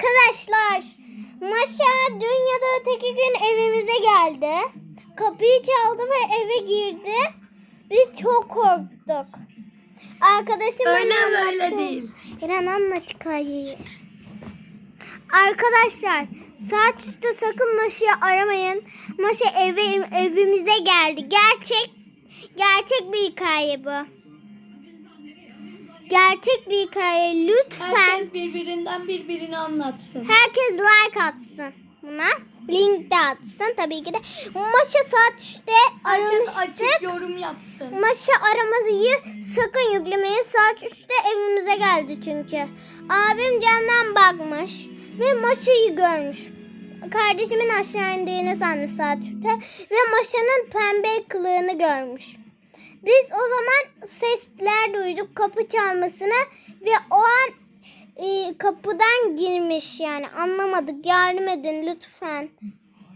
Arkadaşlar Maşa dün ya da öteki gün evimize geldi. Kapıyı çaldı ve eve girdi. Biz çok korktuk. Arkadaşım Öyle bana böyle anlattı. değil. İran anlat hikayeyi. Arkadaşlar saat üstü sakın Maşa'yı aramayın. Maşa eve, evimize geldi. Gerçek gerçek bir hikaye bu. Gerçek bir hikaye. Lütfen Herkes birbirinden birbirini anlatsın. herkes like atsın buna. Link de atsın tabii ki de. Maşa saat 3'te Herkes aramıştık. açık yorum yapsın. Maşa aramayı sakın yüklemeyin. Saat 3'te evimize geldi çünkü. Abim camdan bakmış ve Maşa'yı görmüş. Kardeşimin aşağı indiğini sanmış saat 3'te ve Maşa'nın pembe kılığını görmüş. Biz o zaman sesler duyduk kapı çalmasını ve o an e, kapıdan girmiş yani anlamadık yardım edin lütfen.